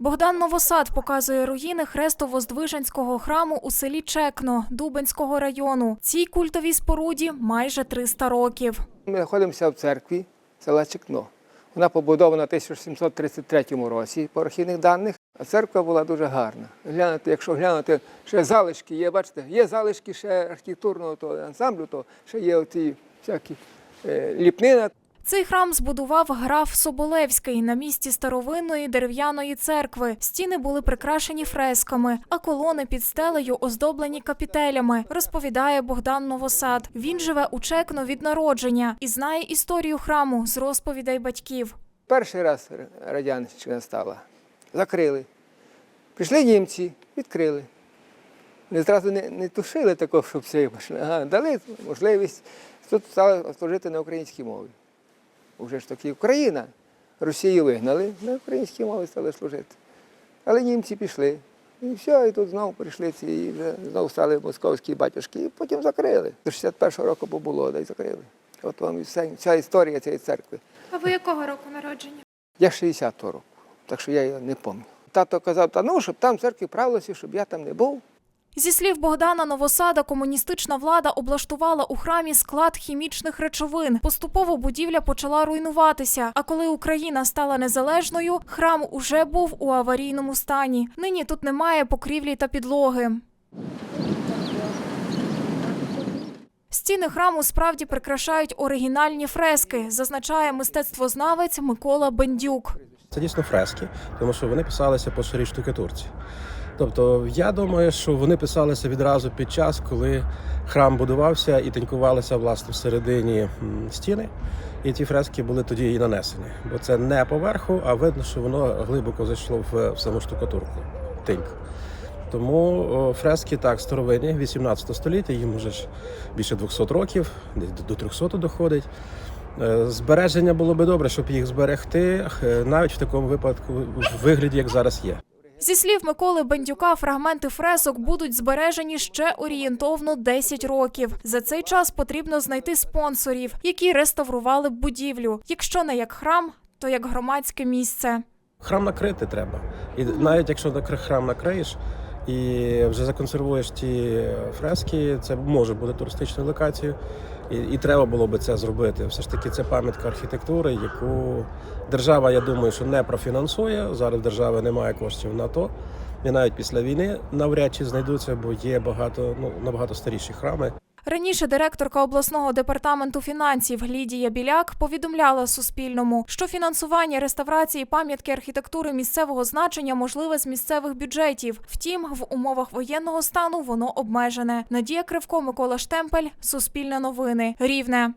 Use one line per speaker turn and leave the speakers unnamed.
Богдан Новосад показує руїни хрестово-здвиженського храму у селі Чекно Дубенського району. Цій культовій споруді майже 300 років.
Ми знаходимося в церкві села Чекно. Вона побудована в 1733 році по архівних даних. А церква була дуже гарна. Глянути, якщо глянути, ще залишки є, бачите, є залишки ще архітектурного того ансамблю, то ще є оці всякі е, ліпнина.
Цей храм збудував граф Соболевський на місці старовинної дерев'яної церкви. Стіни були прикрашені фресками, а колони під стелею оздоблені капітелями, розповідає Богдан Новосад. Він живе у Чекно від народження і знає історію храму з розповідей батьків.
Перший раз радянщина стала, закрили. Прийшли німці, відкрили. Не зразу не, не тушили такого, щоб все ага, дали можливість. Тут стали служити на українській мові. Уже ж таки Україна. Росію вигнали, на українській мові стали служити. Але німці пішли. І все, і тут знову прийшли ці, і вже знову стали московські батюшки, і потім закрили. До 61-го року було, да й закрили. От вам і вся, вся історія цієї церкви.
А ви якого року народження?
Я 60-го року, так що я його не пам'ятаю. Тато казав, та ну, щоб там церкві правилося, щоб я там не був.
Зі слів Богдана Новосада, комуністична влада облаштувала у храмі склад хімічних речовин. Поступово будівля почала руйнуватися. А коли Україна стала незалежною, храм уже був у аварійному стані. Нині тут немає покрівлі та підлоги. Стіни храму справді прикрашають оригінальні фрески, зазначає мистецтвознавець Микола Бендюк.
Це дійсно фрески, тому що вони писалися по ширій штукатурці. Тобто, я думаю, що вони писалися відразу під час, коли храм будувався і тинькувалися власне всередині стіни. І ті фрески були тоді і нанесені. Бо це не поверху, а видно, що воно глибоко зайшло в, саму штукатурку. Тиньк. Тому фрески так старовинні, 18 століття, їм вже ж більше 200 років, десь до 300 доходить. Е, Збереження було би добре, щоб їх зберегти, навіть в такому випадку, в вигляді, як зараз є.
Зі слів Миколи Бендюка, фрагменти фресок будуть збережені ще орієнтовно 10 років. За цей час потрібно знайти спонсорів, які реставрували б будівлю. Якщо не як храм, то як громадське місце.
Храм накрити треба. І навіть якщо храм накриєш і вже законсервуєш ті фрески, це може бути туристичною локацією. І, і треба було би це зробити. Все ж таки, це пам'ятка архітектури, яку держава, я думаю, що не профінансує. Зараз держави немає коштів на то. І навіть після війни навряд чи знайдуться, бо є багато ну набагато старіші храми.
Раніше директорка обласного департаменту фінансів Лідія Біляк повідомляла Суспільному, що фінансування реставрації пам'ятки архітектури місцевого значення можливе з місцевих бюджетів. Втім, в умовах воєнного стану воно обмежене. Надія Кривко, Микола Штемпель, Суспільне новини, Рівне.